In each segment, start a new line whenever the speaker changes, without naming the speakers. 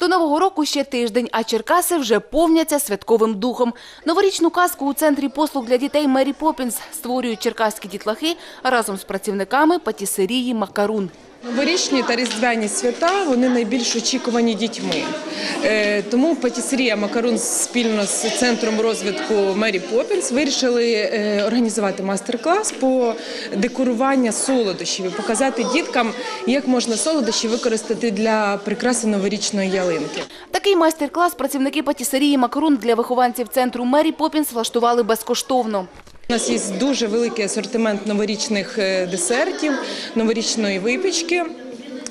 До нового року ще тиждень, а Черкаси вже повняться святковим духом. Новорічну казку у центрі послуг для дітей Мері Поппінс створюють черкаські дітлахи разом з працівниками патісерії Макарун.
Новорічні та різдвяні свята вони найбільш очікувані дітьми. Е, Тому патісерія Макарун спільно з центром розвитку Мері Поппінс вирішили е, організувати майстер-клас по декоруванню солодощів і показати діткам, як можна солодощі використати для прикраси новорічної ялинки.
Такий майстер-клас працівники патісерії Макарун для вихованців центру Мері Поппінс влаштували безкоштовно.
У нас є дуже великий асортимент новорічних е, десертів, новорічної випічки.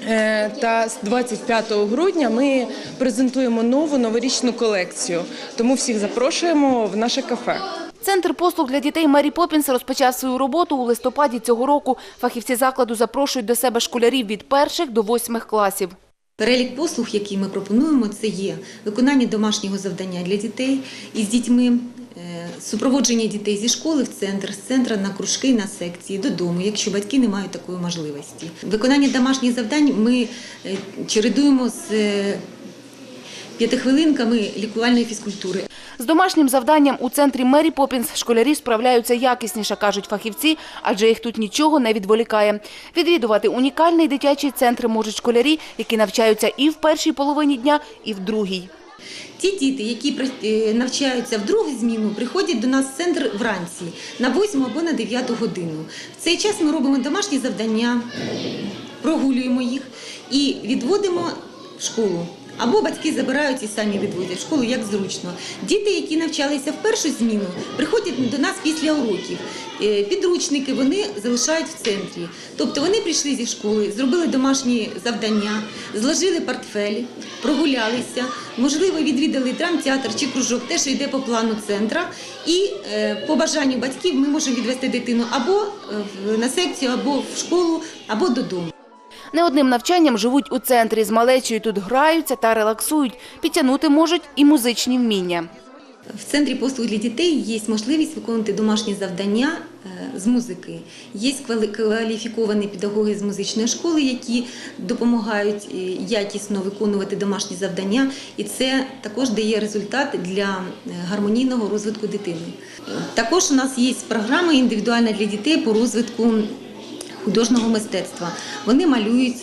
Е, Та з 25 грудня ми презентуємо нову новорічну колекцію. Тому всіх запрошуємо в наше кафе.
Центр послуг для дітей Мері Поппінс розпочав свою роботу у листопаді цього року. Фахівці закладу запрошують до себе школярів від перших до восьмих класів.
Перелік послуг, які ми пропонуємо, це є виконання домашнього завдання для дітей із дітьми, супроводження дітей зі школи в центр, з центра на кружки, на секції, додому, якщо батьки не мають такої можливості. Виконання домашніх завдань ми е, чередуємо з е, п'ятихвилинками лікувальної фізкультури.
З домашнім завданням у центрі Мері Поппінс школярі справляються якісніше, кажуть фахівці, адже їх тут нічого не відволікає. Відвідувати унікальний дитячий центр можуть школярі, які навчаються і в першій половині дня, і в другій.
Ті діти, які е, навчаються в другу зміну, приходять до нас в центр вранці на 8 або на 9 годину. В цей час ми робимо домашні завдання, прогулюємо їх і відводимо в школу. Або батьки забирають і самі відводять в школу, як зручно. Діти, які навчалися в першу зміну, приходять до нас після уроків. Е, Підручники вони залишають в центрі. Тобто вони прийшли зі школи, зробили домашні завдання, зложили портфелі, прогулялися, можливо, відвідали драмтеатр чи кружок, те, що йде по плану центра. І е, по бажанню батьків ми можемо відвести дитину або е, на секцію, або в школу, або додому.
Не одним навчанням живуть у центрі. З малечою тут граються та релаксують. Підтягнути можуть і музичні вміння.
В центрі послуг для дітей є можливість виконувати домашні завдання е, з музики. Є кваліфіковані педагоги з музичної школи, які допомагають е, якісно виконувати домашні завдання, і це також дає результат для е, гармонійного розвитку дитини. Також у нас є програма індивідуальна для дітей по розвитку художнього мистецтва. Вони малюють.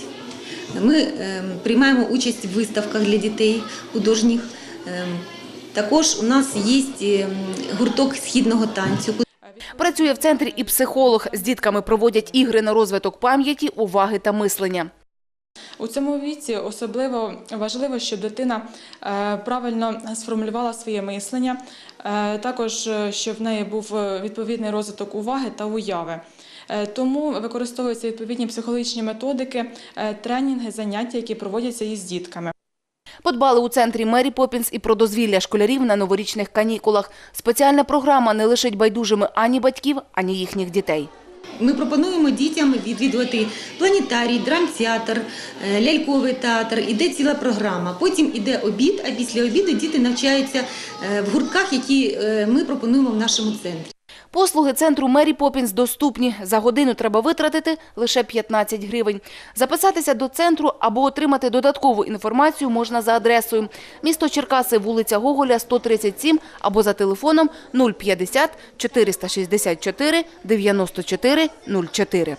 Ми е, приймаємо участь в виставках для дітей художніх. Е, також у нас є е, гурток східного танцю.
Працює в центрі і психолог. З дітками проводять ігри на розвиток пам'яті, уваги та мислення.
У цьому віці особливо важливо, щоб дитина е, правильно сформулювала своє мислення, е, також е, щоб в неї був відповідний розвиток уваги та уяви. Е, Тому використовуються відповідні психологічні методики, е, тренінги, заняття, які проводяться із дітками.
Подбали у центрі Мері Поппінс і про дозвілля школярів на новорічних канікулах. Спеціальна програма не лишить байдужими ані батьків, ані їхніх дітей.
Ми пропонуємо дітям відвідувати планетарій, драмтеатр, е, ляльковий театр. Іде ціла програма. Потім іде обід, а після обіду діти навчаються в гуртках, які ми пропонуємо в нашому центрі.
Послуги центру Мері Попінс доступні. За годину треба витратити лише 15 гривень. Записатися до центру або отримати додаткову інформацію можна за адресою. Місто Черкаси, вулиця Гоголя, 137 або за телефоном 050 464 94 04.